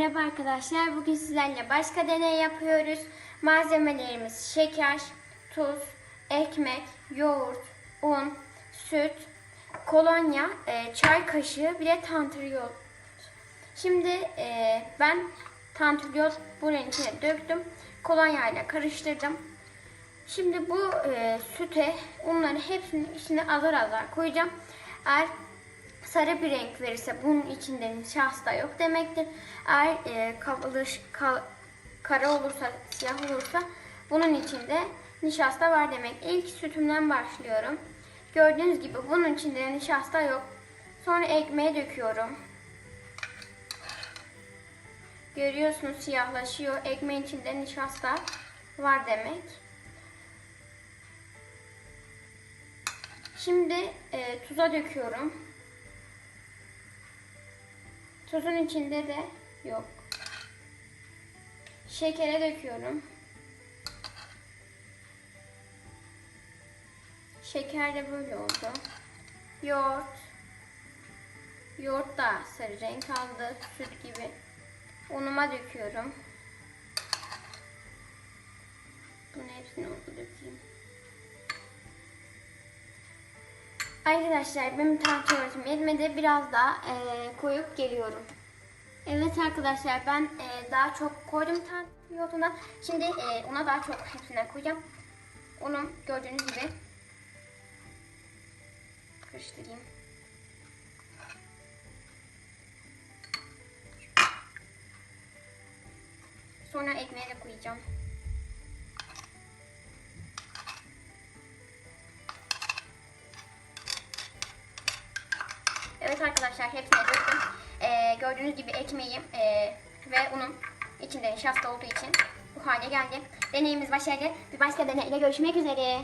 Merhaba arkadaşlar. Bugün sizlerle başka deney yapıyoruz. Malzemelerimiz şeker, tuz, ekmek, yoğurt, un, süt, kolonya, e, çay kaşığı bir de tanturyol. Şimdi e, ben tanturyol bunun içine döktüm. Kolonyayla karıştırdım. Şimdi bu e, süte unları hepsini içine azar azar koyacağım. Eğer sarı bir renk verirse bunun içinde nişasta yok demektir. Eğer e, kavalış, ka- kara olursa, siyah olursa bunun içinde nişasta var demek. İlk sütümden başlıyorum. Gördüğünüz gibi bunun içinde nişasta yok. Sonra ekmeğe döküyorum. Görüyorsunuz siyahlaşıyor. Ekmeğin içinde nişasta var demek. Şimdi e, tuza döküyorum. Tuzun içinde de yok. Şekere döküyorum. Şeker de böyle oldu. Yoğurt. Yoğurt da sarı renk aldı. Süt gibi. Unuma döküyorum. Bunun hepsini orada dökeyim. Arkadaşlar benim tartı öğretim yetmedi. Biraz daha eee, koyup geliyorum. Evet arkadaşlar ben eee, daha çok koydum tartı yoğurduna. Şimdi eee, ona daha çok hepsinden koyacağım. Unum gördüğünüz gibi. Karıştırayım. Sonra ekmeğe de koyacağım. Evet arkadaşlar hepsini döktüm. Ee, gördüğünüz gibi ekmeğim ee, ve unum içinde nişasta olduğu için bu hale geldi. Deneyimiz başarılı. Bir başka deneyle görüşmek üzere.